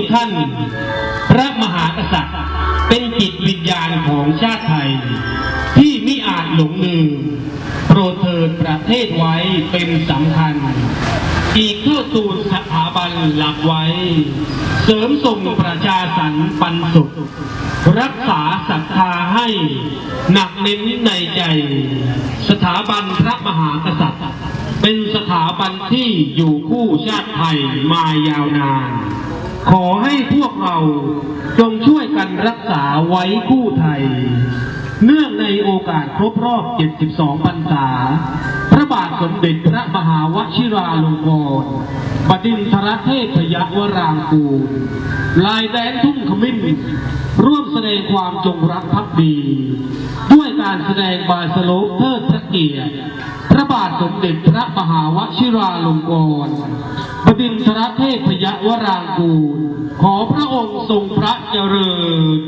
ทุกท่าน พระมหากษัตริย์ เป็นจิตวิญญาณของชาติไทย ที่มิอาจหลงลืมโปรดเถิดประเทศไว้เป็นสำคัญ อีกเพื่อตูนสถาบันหลักไว้ เสริมส่งประชาสรรค์ปันสุข รักษาศรัทธาให้หนักเน้นในใจ สถาบันพระมหากษัตริย์เป็นสถาบันที่อยู่คู่ชาติไทยมายาวนาน ขอให้พวกเราจงช่วยกันรักษาไว้คู่ไทย เนื่องในโอกาสครบรอบ 72 พรรษา พระบาทสมเด็จพระมหาวชิราลงกรณ์บดินทรเทพยวรางกูล ลายแดนทุ่งขมิ้น ร่วมแสดงความจงรักภักดี ด้วยการแสดงบาสโลปเทิดพระ เกียรติพระบาทสมเด็จพระมหาวชิราลงกรณ์บดินทรเทพยวรางกูลขอพระองค์ทรงพระเจริญ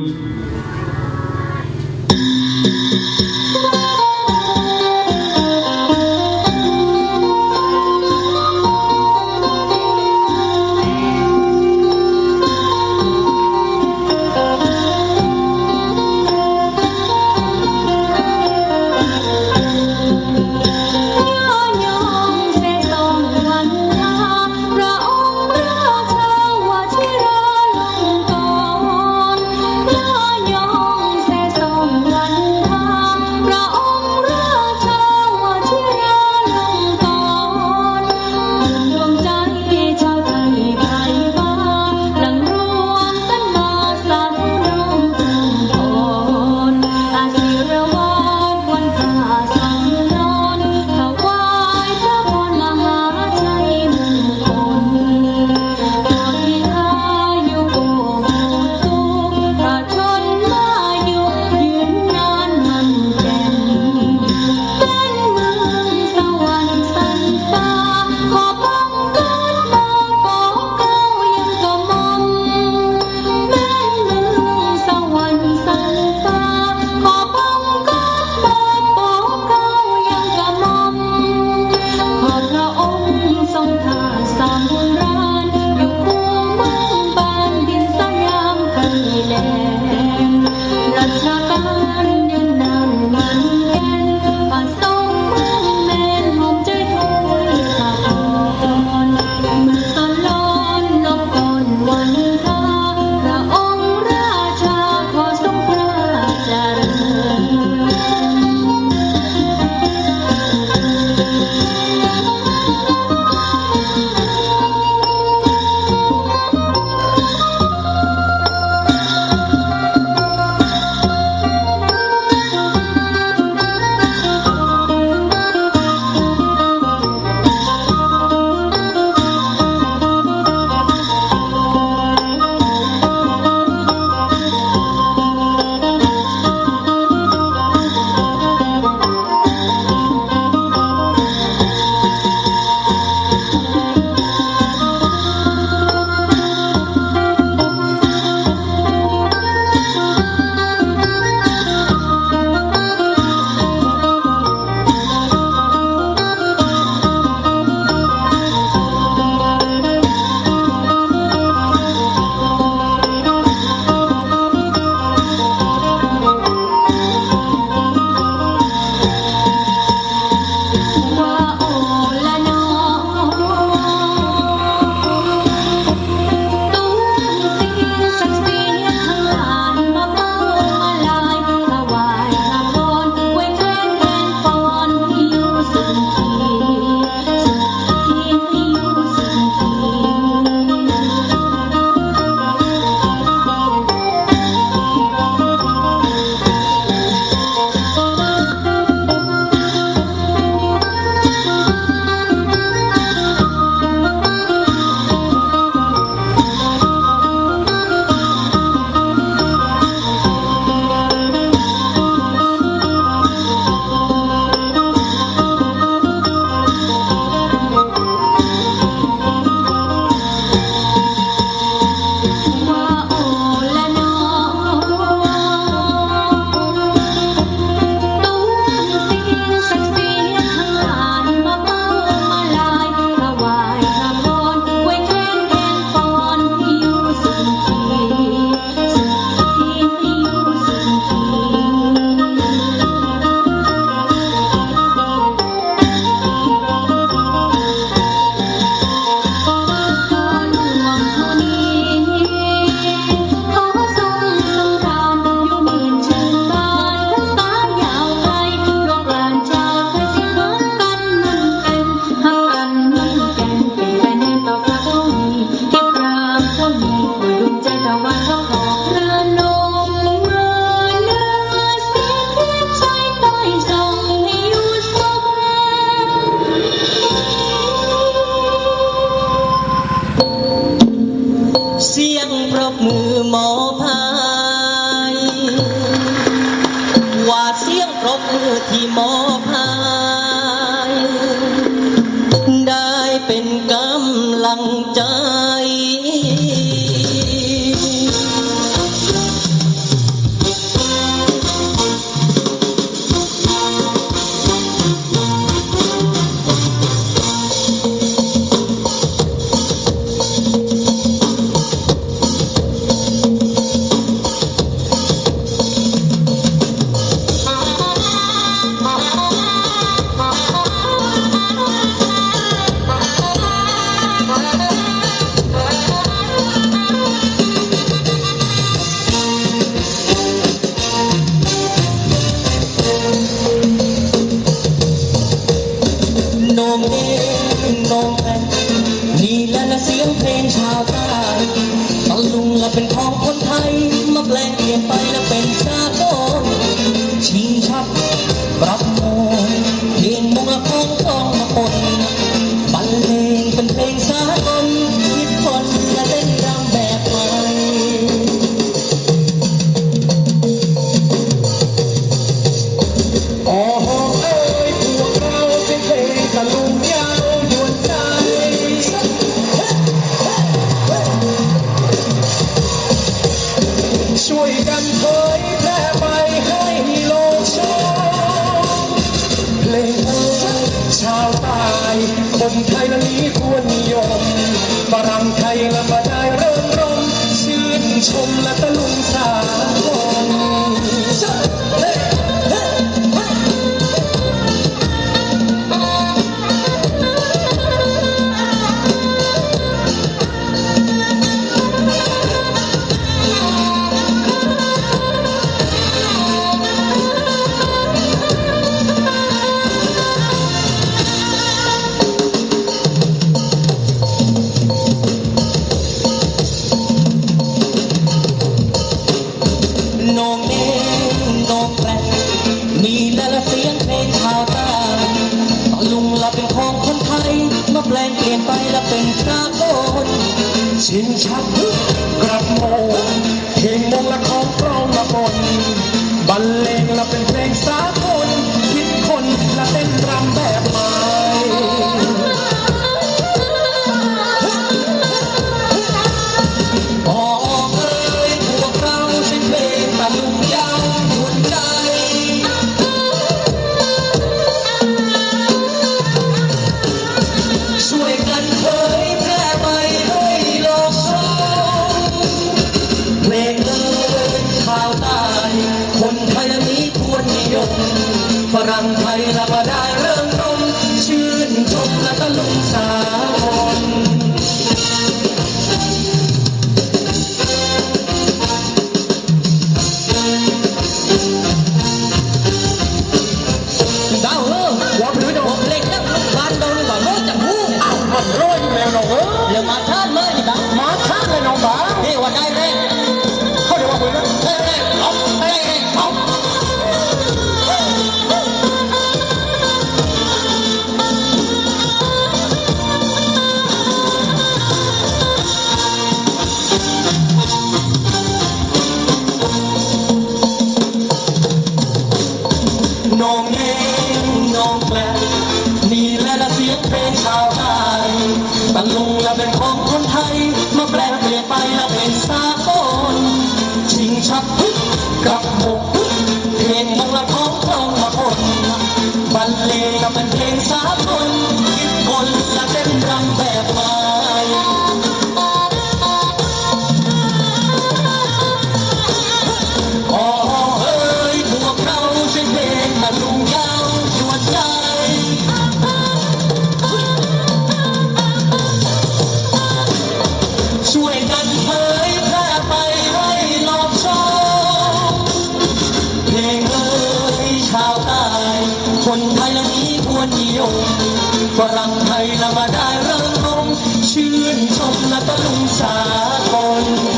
เป็นกำลังใจ no. คนไทยนั้นนี้ งเปลี่ยนไปและเป็นพระโกนชินชักลุก sa loob sa ยละมาได้เริ่มงชื่นชมและตะลุงสากล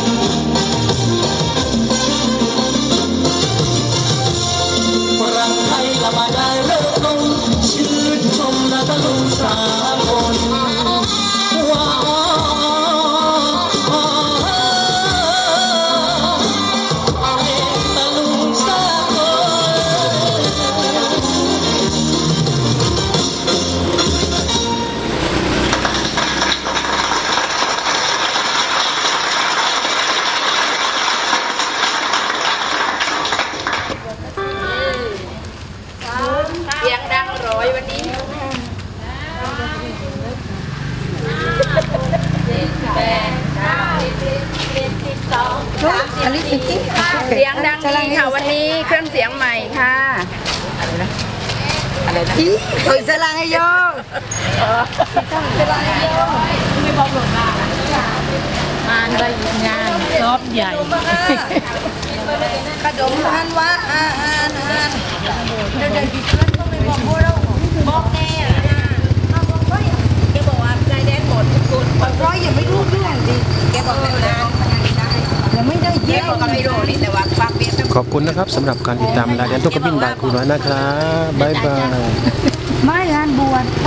อลิสติเสียงดังดีค่ะวันนี้เครื่องเสียงใหม่ค่ะอะไรนะเฮ้ยสลังให้โยงานใบงานรอบใหญ่ขนมฮันวะอ่านอ่านอ่านเดี๋ยวเดี๋ยวดิเพื่อนต้องไปบอกพวกเราบอกแน่อะนะแกบอกว่าใจแดนหมดคุณคนร้อยยังไม่รู้เรื่องดิแกบอกแบบนั้น ยังไม่ได้แกเยี่ยบอกกับไม่รู้นี่แต่ว่าฟังเบียร์ขอบคุณนะครับสำหรับการติดตามรายการตุ๊กบินบายครูน้อยนะครับบ๊ายบาย ไม่งานบวช